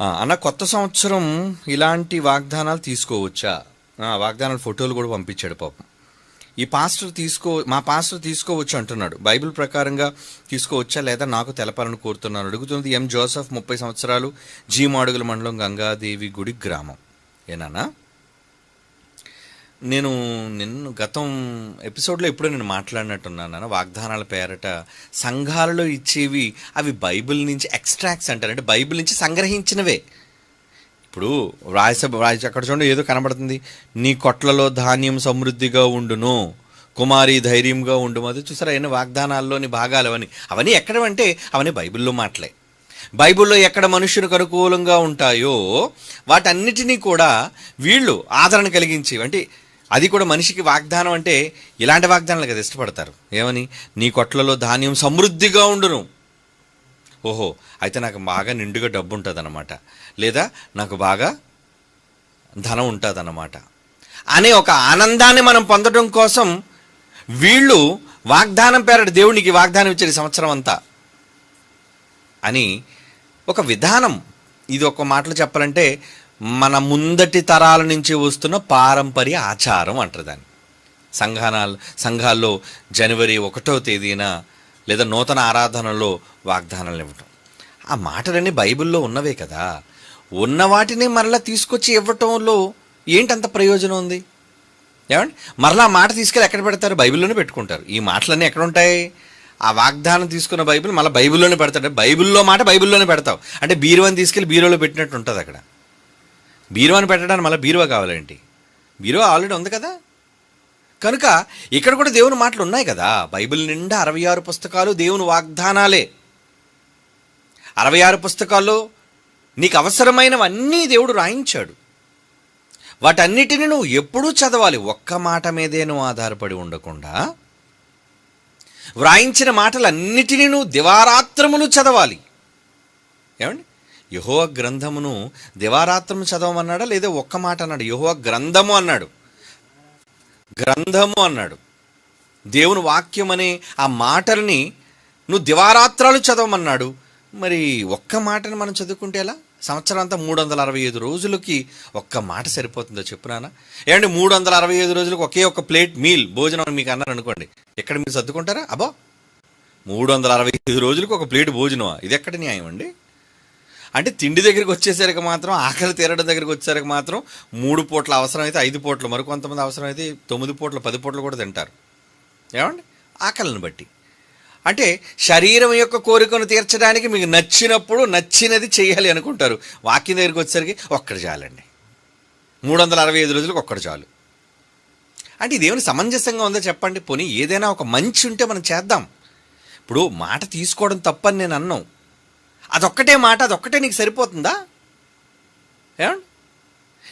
అన్న కొత్త సంవత్సరం ఇలాంటి వాగ్దానాలు తీసుకోవచ్చా? వాగ్దానాలు వాగ్దానాల ఫోటోలు కూడా పంపించాడు పాపం. ఈ పాస్టర్ తీసుకో మా పాస్టర్ తీసుకోవచ్చు అంటున్నాడు. బైబిల్ ప్రకారంగా తీసుకోవచ్చా లేదా నాకు తెలపాలని కోరుతున్నాను? అడుగుతుంది ఎం. జోసఫ్ ముప్పై సంవత్సరాలు జీ మాడుగుల మండలం గంగాదేవి గుడి గ్రామం. ఏనానా నేను నిన్ను గతం ఎపిసోడ్లో ఎప్పుడో నేను మాట్లాడినట్టున్నాను వాగ్దానాల పేరట సంఘాలలో ఇచ్చేవి అవి బైబిల్ నుంచి ఎక్స్ట్రాక్ట్స్ అంటారు. అంటే బైబిల్ నుంచి సంగ్రహించినవే. ఇప్పుడు రాయసభ రాయ అక్కడ చూడండి ఏదో కనబడుతుంది. నీ కొట్లలో ధాన్యం సమృద్ధిగా ఉండును కుమారి ధైర్యంగా ఉండు అది చూసారా అయిన వాగ్దానాల్లోని భాగాలు అవన్నీ అవన్నీ ఎక్కడవంటే అవన్నీ బైబిల్లో మాటలే. బైబిల్లో ఎక్కడ మనుషులకు అనుకూలంగా ఉంటాయో వాటన్నిటినీ కూడా వీళ్ళు ఆదరణ కలిగించేవి. అంటే అది కూడా మనిషికి వాగ్దానం అంటే ఇలాంటి వాగ్దానాలు కదా ఇష్టపడతారు. ఏమని? నీ కొట్లలో ధాన్యం సమృద్ధిగా ఉండును. ఓహో అయితే నాకు బాగా నిండుగా డబ్బు ఉంటుంది లేదా నాకు బాగా ధనం ఉంటుంది అనే ఒక ఆనందాన్ని మనం పొందడం కోసం వీళ్ళు వాగ్దానం పేరట దేవునికి వాగ్దానం ఇచ్చారు సంవత్సరం అంతా అని ఒక విధానం. ఇది ఒక మాటలో చెప్పాలంటే మన ముందటి తరాల నుంచి వస్తున్న పారంపర్య ఆచారం అంటారు దాన్ని. సంఘానాలు సంఘాల్లో జనవరి ఒకటో తేదీన లేదా నూతన ఆరాధనలో వాగ్దానాలు ఇవ్వటం. ఆ మాటలన్నీ బైబిల్లో ఉన్నవే కదా. ఉన్న వాటిని మరలా తీసుకొచ్చి ఇవ్వటంలో ఏంటంత ప్రయోజనం ఉంది? ఏమండి? మరలా ఆ మాట తీసుకెళ్ళి ఎక్కడ పెడతారు? బైబిల్లోనే పెట్టుకుంటారు. ఈ మాటలన్నీ ఎక్కడ ఉంటాయి? ఆ వాగ్దానం తీసుకున్న బైబిల్ మళ్ళీ బైబిల్లోనే పెడతాడు. బైబిల్లో మాట బైబిల్లోనే పెడతావు. అంటే బీరువాని తీసుకెళ్ళి బీరోలో పెట్టినట్టు ఉంటుంది అక్కడ. బీరువాని పెట్టడానికి మళ్ళీ బీరువా కావాలేంటి? బీరువా ఆల్రెడీ ఉంది కదా? కనుక ఇక్కడ కూడా దేవుని మాటలు ఉన్నాయి కదా. బైబిల్ నిండా అరవై ఆరు పుస్తకాలు దేవుని వాగ్దానాలే. అరవై ఆరు పుస్తకాల్లో నీకు అవసరమైనవన్నీ దేవుడు రాయించాడు. వాటన్నిటిని నువ్వు ఎప్పుడూ చదవాలి. ఒక్క మాట మీదే నువ్వు ఆధారపడి ఉండకుండా వ్రాయించిన మాటలన్నిటినీ నువ్వు దివారాత్రములు చదవాలి. ఏమండి? యహోవ గ్రంథమును దివారాత్రం చదవమన్నాడా లేదా ఒక్క మాట అన్నాడు? యహోవ గ్రంథము అన్నాడు. గ్రంథము అన్నాడు. దేవుని వాక్యం అనే ఆ మాటల్ని నువ్వు దివారాత్రాలు చదవమన్నాడు. మరి ఒక్క మాటని మనం చదువుకుంటే ఎలా? సంవత్సరం అంతా మూడు వందల అరవై ఐదు రోజులకి ఒక్క మాట సరిపోతుందో చెప్పునానా ఏమంటే మూడు వందల అరవై ఐదు రోజులకు ఒకే ఒక ప్లేట్ మీల్ భోజనం మీకు అన్నారు అనుకోండి. ఎక్కడ మీరు సర్దుకుంటారా? అబ్బో! మూడు వందల అరవై ఐదు రోజులకు ఒక ప్లేట్ భోజనమా? ఇది ఎక్కడ న్యాయం అండి? అంటే తిండి దగ్గరికి వచ్చేసరికి మాత్రం ఆకలి తీరడం దగ్గరికి వచ్చేసరికి మాత్రం మూడు పూట్ల అవసరమైతే ఐదు పూట్లు మరి కొంతమంది అవసరమైతే తొమ్మిది పూట్ల పది పూట్లు కూడా తింటారు. ఏమండి? ఆకలిని బట్టి. అంటే శరీరం యొక్క కోరికను తీర్చడానికి మీకు నచ్చినప్పుడు నచ్చినది చేయాలి అనుకుంటారు. వాక్యం దగ్గరికి వచ్చేసరికి ఒక్కటి చాలండి. మూడు వందల అరవై ఐదు రోజులకు ఒక్కడు చాలు. అంటే ఇదేమైనా సమంజసంగా ఉందో చెప్పండి? పోనీ ఏదైనా ఒక మంచి ఉంటే మనం చేద్దాం. ఇప్పుడు మాట తీసుకోవడం తప్పని నేను అన్నాం. అదొక్కటే మాట అదొక్కటే నీకు సరిపోతుందా? ఏమండి?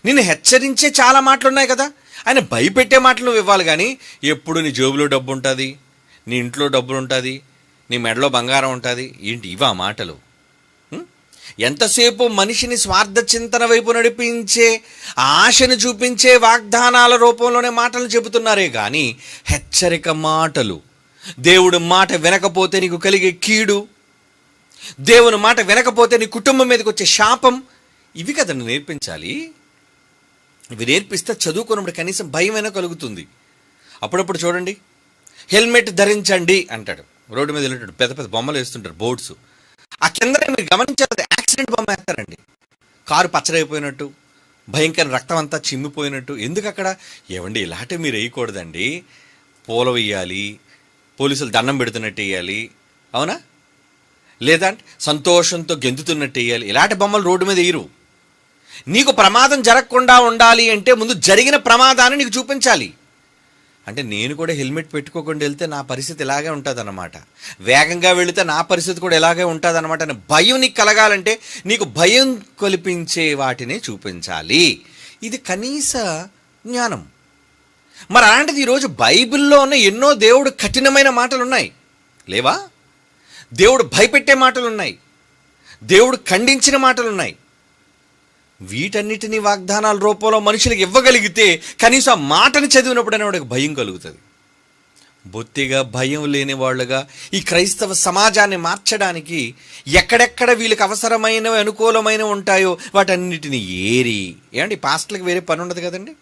నిన్ను హెచ్చరించే చాలా మాటలు ఉన్నాయి కదా. ఆయన భయపెట్టే మాటలు నువ్వు ఇవ్వాలి కానీ ఎప్పుడు నీ జేబులో డబ్బు ఉంటుంది నీ ఇంట్లో డబ్బులు ఉంటుంది నీ మెడలో బంగారం ఉంటుంది ఏంటి ఇవా మాటలు? ఎంతసేపు మనిషిని స్వార్థ చింతన వైపు నడిపించే ఆశను చూపించే వాగ్దానాల రూపంలోనే మాటలు చెబుతున్నారే కానీ హెచ్చరిక మాటలు. దేవుడు మాట వినకపోతే నీకు కలిగే కీడు. దేవుని మాట వినకపోతే నీ కుటుంబం మీదకి వచ్చే శాపం ఇవి కదండి నేర్పించాలి. ఇవి నేర్పిస్తే చదువుకున్నప్పుడు కనీసం భయమైనా కలుగుతుంది. అప్పుడప్పుడు చూడండి హెల్మెట్ ధరించండి అంటాడు. రోడ్డు మీద వెళ్ళేటాడు పెద్ద పెద్ద బొమ్మలు వేస్తుంటారు బోర్డ్స్ ఆ కింద మీరు గమనించారు యాక్సిడెంట్ బొమ్మ వేస్తారండి. కారు పచ్చడైపోయినట్టు భయంకర రక్తం అంతా చిమ్మిపోయినట్టు. ఎందుకు అక్కడ ఏమండి ఇలాంటివి మీరు వేయకూడదండి. పూల వేయాలి పోలీసులు దండం పెడుతున్నట్టు వేయాలి. అవునా? లేదా సంతోషంతో గెంతుతున్నట్టు వేయాలి. ఇలాంటి బొమ్మలు రోడ్డు మీద వేయరు. నీకు ప్రమాదం జరగకుండా ఉండాలి అంటే ముందు జరిగిన ప్రమాదాన్ని నీకు చూపించాలి. అంటే నేను కూడా హెల్మెట్ పెట్టుకోకుండా వెళ్తే నా పరిస్థితి ఇలాగే ఉంటుందన్నమాట. వేగంగా వెళితే నా పరిస్థితి కూడా ఇలాగే ఉంటుందన్నమాట అని భయం నీకు కలగాలంటే నీకు భయం కల్పించే వాటిని చూపించాలి. ఇది కనీస జ్ఞానం. మరి అలాంటిది ఈరోజు బైబిల్లో ఉన్న ఎన్నో దేవుడు కఠినమైన మాటలు ఉన్నాయి లేవా? దేవుడు భయపెట్టే మాటలు ఉన్నాయి దేవుడు ఖండించిన మాటలున్నాయి. వీటన్నిటినీ వీటన్నిటిని వాగ్దానాల రూపంలో మనుషులకు ఇవ్వగలిగితే కనీసం ఆ మాటను చదివినప్పుడైనా వాడికి భయం కలుగుతుంది. బొత్తిగా భయం లేని వాళ్ళుగా ఈ క్రైస్తవ సమాజాన్ని మార్చడానికి ఎక్కడెక్కడ వీళ్ళకి అవసరమైనవి అనుకూలమైనవి ఉంటాయో వాటన్నిటిని ఏరి. ఏమండి పాస్టర్లకు వేరే పని ఉండదు కదండి?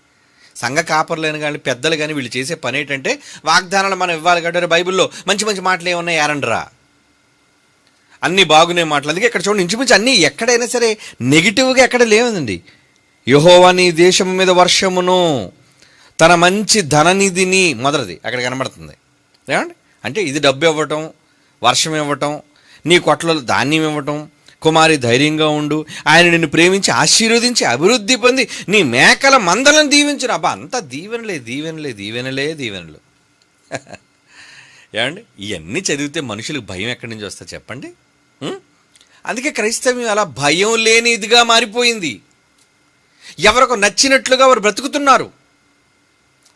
సంఘ కాపర్లేని కానీ పెద్దలు కానీ వీళ్ళు చేసే పని ఏంటంటే వాగ్దానాలు మనం ఇవ్వాలి కాబట్టి బైబిల్లో మంచి మంచి మాటలు ఏమన్నా ఏరండ్రా. అన్ని బాగునే మాటలు. అందుకే ఇక్కడ చూడండి ఇంచుమించు అన్నీ ఎక్కడైనా సరే నెగిటివ్గా ఎక్కడ లేదండి యహోవా నీ దేశం మీద వర్షమును తన మంచి ధననిధిని మొదలది. అక్కడ కనబడుతుంది. ఏమండి? అంటే ఇది డబ్బు ఇవ్వటం వర్షం ఇవ్వటం నీ కొట్లలో ధాన్యం ఇవ్వటం కుమారి ధైర్యంగా ఉండు. ఆయన నిన్ను ప్రేమించి ఆశీర్వదించి అభివృద్ధి పొంది నీ మేకల మందలను దీవించిన. అబ్బా అంతా దీవెనలే దీవెనలే దీవెనలే దీవెనలు. ఏమండి? ఇవన్నీ చదివితే మనుషులకు భయం ఎక్కడి నుంచి వస్తా చెప్పండి? అందుకే క్రైస్తవ్యం అలా భయం లేనిదిగా మారిపోయింది. ఎవరికి నచ్చినట్లుగా వారు బ్రతుకుతున్నారు.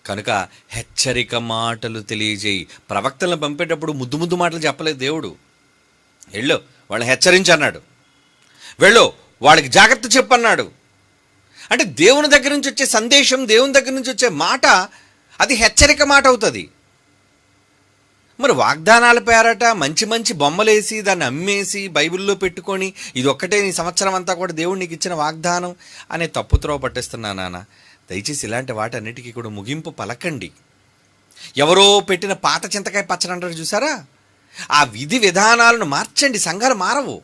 కనుక హెచ్చరిక మాటలు తెలియజేయి. ప్రవక్తలను పంపేటప్పుడు ముద్దు ముద్దు మాటలు చెప్పలేదు దేవుడు. వెళ్ళు వాళ్ళని హెచ్చరించన్నాడు వెళ్ళు వాళ్ళకి జాగ్రత్త చెప్పన్నాడు అంటే దేవుని దగ్గర నుంచి వచ్చే సందేశం దేవుని దగ్గర నుంచి వచ్చే మాట అది హెచ్చరిక మాట అవుతుంది. మరి వాగ్దానాల పేరట మంచి మంచి బొమ్మలేసి దాన్ని అమ్మేసి బైబిల్లో పెట్టుకొని ఇది ఒక్కటే నీ సంవత్సరం అంతా కూడా దేవుడు నీకు ఇచ్చిన వాగ్దానం అనే తప్పుత్రోవ పట్టిస్తున్నా నాన్న దయచేసి ఇలాంటి వాటన్నిటికీ కూడా ముగింపు పలకండి. ఎవరో పెట్టిన పాత చింతకాయ పచ్చడి అంటారు చూసారా? ఆ విధి విధానాలను మార్చండి సంఘాలు మారవు.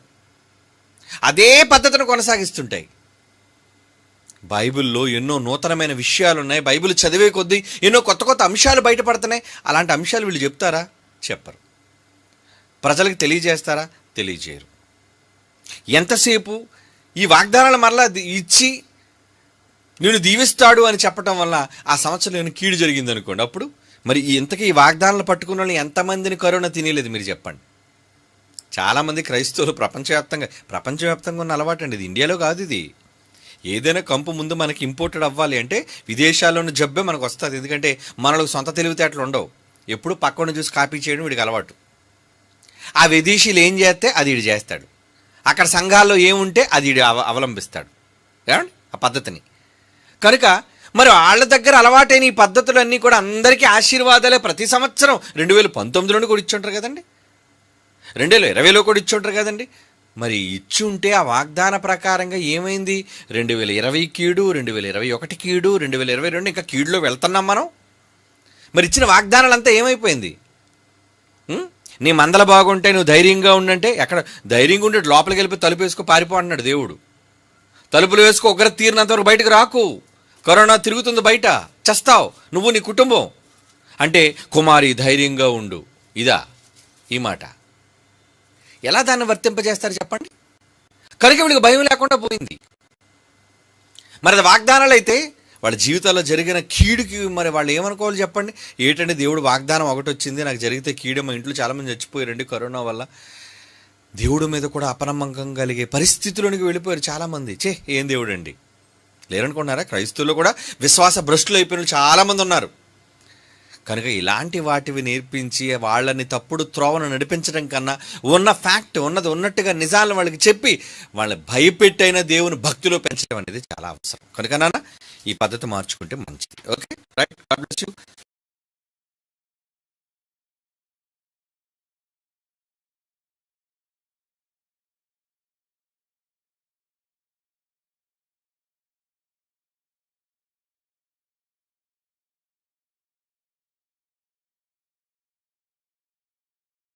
అదే పద్ధతిని కొనసాగిస్తుంటాయి. బైబిల్లో ఎన్నో నూతనమైన విషయాలు ఉన్నాయి బైబిల్ చదివే కొద్దీ ఎన్నో కొత్త కొత్త అంశాలు బయటపడుతున్నాయి. అలాంటి అంశాలు వీళ్ళు చెప్తారా? చెప్పరు. ప్రజలకు తెలియజేస్తారా? తెలియజేయరు. ఎంతసేపు ఈ వాగ్దానాలు మరలా ఇచ్చి నేను దీవిస్తాడు అని చెప్పటం వల్ల ఆ సంవత్సరం నేను కీడు జరిగింది అనుకోండి అప్పుడు మరి ఇంతకీ ఈ వాగ్దానాలు పట్టుకున్న వాళ్ళు ఎంతమందిని కరోనా తినేలేదు మీరు చెప్పండి. చాలామంది క్రైస్తవులు ప్రపంచవ్యాప్తంగా ప్రపంచవ్యాప్తంగా ఉన్న అలవాటు అండి ఇది. ఇండియాలో కాదు ఇది. ఏదైనా కంపు ముందు మనకి ఇంపోర్టెడ్ అవ్వాలి అంటే విదేశాల్లోని జబ్బే మనకు వస్తుంది. ఎందుకంటే మనలో సొంత తెలివితేటలు ఉండవు. ఎప్పుడు పక్కన చూసి కాపీ చేయడం వీడికి అలవాటు. ఆ విదేశీయులు ఏం చేస్తే అది వీడు చేస్తాడు. అక్కడ సంఘాల్లో ఏముంటే అది వీడు అవ అవలంబిస్తాడు. ఏమండి? ఆ పద్ధతిని. కనుక మరి వాళ్ళ దగ్గర అలవాటైన ఈ పద్ధతులన్నీ కూడా అందరికీ ఆశీర్వాదాలే ప్రతి సంవత్సరం. రెండు వేల పంతొమ్మిదిలోనే కూడా ఇచ్చుంటారు కదండి. రెండు వేల ఇరవైలో కూడా ఇచ్చుంటారు కదండి. మరి ఇచ్చి ఉంటే ఆ వాగ్దాన ప్రకారంగా ఏమైంది? రెండు వేల ఇరవై కీడు రెండు వేల ఇరవై ఒకటి కీడు రెండు వేల ఇరవై రెండు ఇంకా కీడులో వెళ్తున్నాం మనం. మరి ఇచ్చిన వాగ్దానాలంతా ఏమైపోయింది? నీ మందల బాగుంటే నువ్వు ధైర్యంగా ఉండంటే ఎక్కడ? ధైర్యంగా ఉండే లోపలికి వెళ్ళిపోయి తలుపు వేసుకో పారిపో అన్నాడు దేవుడు. తలుపులు వేసుకో ఒకరి తీరినంతవరకు బయటకు రాకు. కరోనా తిరుగుతుంది బయట. చస్తావు. నువ్వు నీ కుటుంబం. అంటే కుమారి ధైర్యంగా ఉండు. ఇదా ఈ మాట. ఎలా దాన్ని వర్తింపజేస్తారు చెప్పండి? కనుక వీడికి భయం లేకుండా పోయింది. మరి అది వాగ్దానాలు అయితే వాళ్ళ జీవితాల్లో జరిగిన కీడుకి మరి వాళ్ళు ఏమనుకోవాలి చెప్పండి? ఏంటంటే దేవుడు వాగ్దానం ఒకటి వచ్చింది నాకు జరిగితే కీడే మా ఇంట్లో చాలామంది చచ్చిపోయారండి కరోనా వల్ల. దేవుడి మీద కూడా అపనమ్మకం కలిగే పరిస్థితుల్లోనికి వెళ్ళిపోయారు చాలామంది. చే ఏం దేవుడు అండి లేరనుకున్నారా? క్రైస్తవులు కూడా విశ్వాస భ్రష్టులు అయిపోయిన చాలామంది ఉన్నారు. కనుక ఇలాంటి వాటివి నేర్పించి వాళ్ళని తప్పుడు త్రోవను నడిపించడం కన్నా ఉన్న ఫ్యాక్ట్ ఉన్నది ఉన్నట్టుగా నిజాలను వాళ్ళకి చెప్పి వాళ్ళని భయపెట్టైన దేవుని భక్తిలో పెంచడం అనేది చాలా అవసరం. కనుక నాన్న ఈ పద్ధతి మార్చుకుంటే మంచిది. Okay right